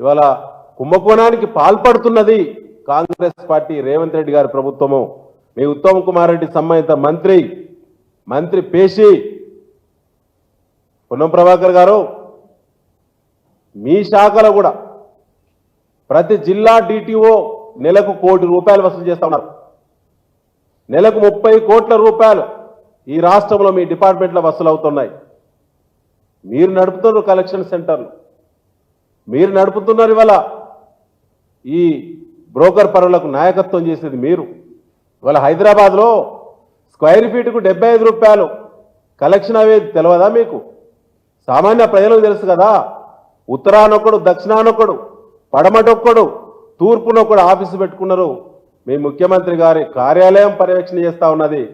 ఇవాళ కుంభకోణానికి పాల్పడుతున్నది కాంగ్రెస్ పార్టీ రేవంత్ రెడ్డి గారి ప్రభుత్వము. మీ ఉత్తమ్ కుమార్ రెడ్డి సంబంధిత మంత్రి మంత్రి పేషి పొన్నం ప్రభాకర్ గారు మీ శాఖలో కూడా ప్రతి జిల్లా డిటిఓ నెలకు కోటి రూపాయలు వసూలు చేస్తా ఉన్నారు. నెలకు ముప్పై కోట్ల రూపాయలు ఈ రాష్ట్రంలో మీ డిపార్ట్మెంట్లో వసూలు అవుతున్నాయి మీరు నడుపుతున్నారు కలెక్షన్ సెంటర్లు మీరు నడుపుతున్నారు ఇవాళ. ఈ బ్రోకర్ పరులకు నాయకత్వం చేసేది మీరు. ఇవాళ హైదరాబాద్లో స్క్వైర్ ఫీట్కు డెబ్బై ఐదు రూపాయలు. కలెక్షన్ అవేది తెలియదా మీకు? సామాన్య ప్రజలకు తెలుసు కదా. ఉత్తరానొక్కడు దక్షిణానొక్కడు పడమటొక్కడు తూర్పునొక్కడు ఆఫీసు పెట్టుకున్నారు. మీ ముఖ్యమంత్రి గారి కార్యాలయం పర్యవేక్షణ చేస్తూ ఉన్నది.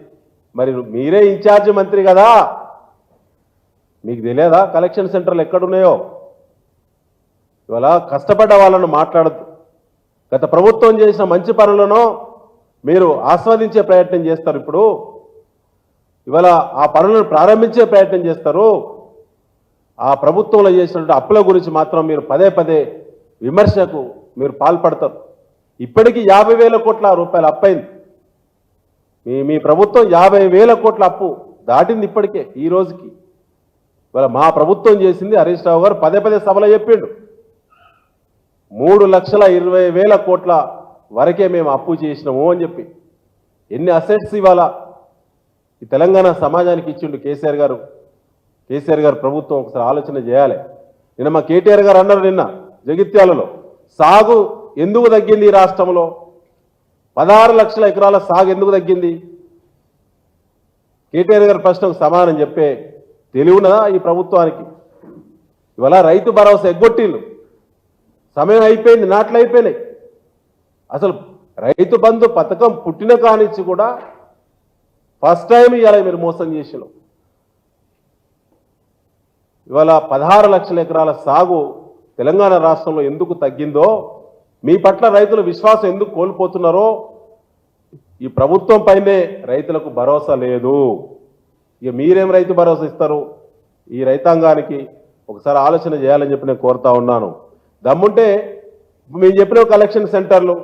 మరి మీరే ఇన్ఛార్జ్ మంత్రి కదా. మీకు తెలియదా కలెక్షన్ సెంటర్లు ఎక్కడున్నాయో? ఇవాళ కష్టపడ్డ వాళ్ళను మాట్లాడద్దు. గత ప్రభుత్వం చేసిన మంచి పనులను మీరు ఆస్వాదించే ప్రయత్నం చేస్తారు ఇప్పుడు. ఇవాళ ఆ పనులను ప్రారంభించే ప్రయత్నం చేస్తారు. ఆ ప్రభుత్వంలో చేసినటువంటి అప్పుల గురించి మాత్రం మీరు పదే పదే విమర్శకు మీరు పాల్పడతారు. ఇప్పటికీ యాభై వేల కోట్ల రూపాయలు అప్పైంది మీ మీ ప్రభుత్వం యాభై వేల కోట్ల అప్పు దాటింది ఇప్పటికే ఈ రోజుకి. ఇవాళ మా ప్రభుత్వం చేసింది హరీష్ రావు గారు పదే పదే సభలో చెప్పిండు. మూడు లక్షల ఇరవై వేల కోట్ల వరకే మేము అప్పు చేసినాము అని చెప్పి. ఎన్ని అసెట్స్ ఇవాళ ఈ తెలంగాణ సమాజానికి ఇచ్చిండు కేసీఆర్ గారు. కేసీఆర్ గారు ప్రభుత్వం ఒకసారి ఆలోచన చేయాలి. నిన్న మా కేటీఆర్ గారు అన్నారు నిన్న జగిత్యాలలో. సాగు ఎందుకు తగ్గింది ఈ రాష్ట్రంలో? పదహారు లక్షల ఎకరాల సాగు ఎందుకు తగ్గింది? కేటీఆర్ గారి ప్రశ్నకు సమానం చెప్పే తెలివినదా ఈ ప్రభుత్వానికి? ఇవాళ రైతు భరోసా ఎగ్గొట్టిళ్ళు సమయం అయిపోయింది నాట్లు అయిపోయినాయి. అసలు రైతు బంధు పథకం పుట్టిన కానిచ్చి కూడా ఫస్ట్ టైం ఇవాళ మీరు మోసం చేసిన. ఇవాళ పదహారు లక్షల ఎకరాల సాగు తెలంగాణ రాష్ట్రంలో ఎందుకు తగ్గిందో మీ పట్ల రైతుల విశ్వాసం ఎందుకు కోల్పోతున్నారో ఈ ప్రభుత్వం పైనే రైతులకు భరోసా లేదు. ఇక మీరేం రైతు భరోసా ఇస్తారు? ఈ రైతాంగానికి ఒకసారి ఆలోచన చేయాలని చెప్పి నేను కోరుతా ఉన్నాను. దమ్ముంటే మేము చెప్పిన కలెక్షన్ సెంటర్లు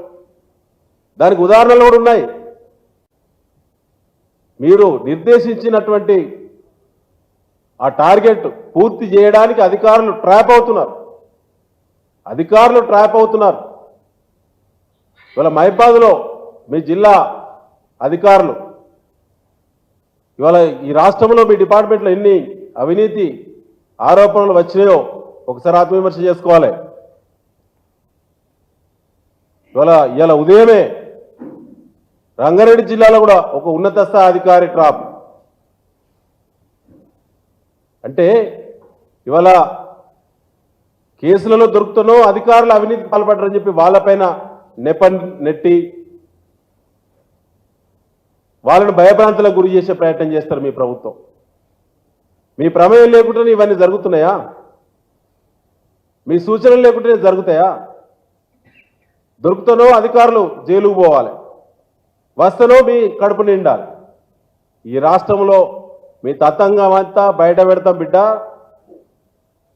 దానికి ఉదాహరణలు కూడా ఉన్నాయి. మీరు నిర్దేశించినటువంటి ఆ టార్గెట్ పూర్తి చేయడానికి అధికారులు ట్రాప్ అవుతున్నారు. అధికారులు ట్రాప్ అవుతున్నారు. ఇవాళ మహిబాద్లో మీ జిల్లా అధికారులు ఇవాళ ఈ రాష్ట్రంలో మీ డిపార్ట్మెంట్లో ఎన్ని అవినీతి ఆరోపణలు వచ్చినాయో ఒకసారి ఆత్మవిమర్శ చేసుకోవాలి. ఇవాళ ఇవాళ ఉదయమే రంగారెడ్డి జిల్లాలో కూడా ఒక ఉన్నత స్థాయి అధికారి ట్రాప్ అంటే ఇవాళ కేసులలో దొరుకుతున్నో అధికారులు అవినీతి పాల్పడరని చెప్పి వాళ్ళపైన నెపన్ నెట్టి వాళ్ళని భయభ్రాంతులకు గురి చేసే ప్రయత్నం చేస్తారు మీ ప్రభుత్వం. మీ ప్రమేయం లేకుండానే ఇవన్నీ జరుగుతున్నాయా? మీ సూచనలు లేకుండానే జరుగుతాయా? దొరుకుతానో అధికారులు జైలుకు పోవాలి. వస్తనో మీ కడుపు నిండాలి. ఈ రాష్ట్రంలో మీ తతంగం అంతా బయట పెడతాం బిడ్డ.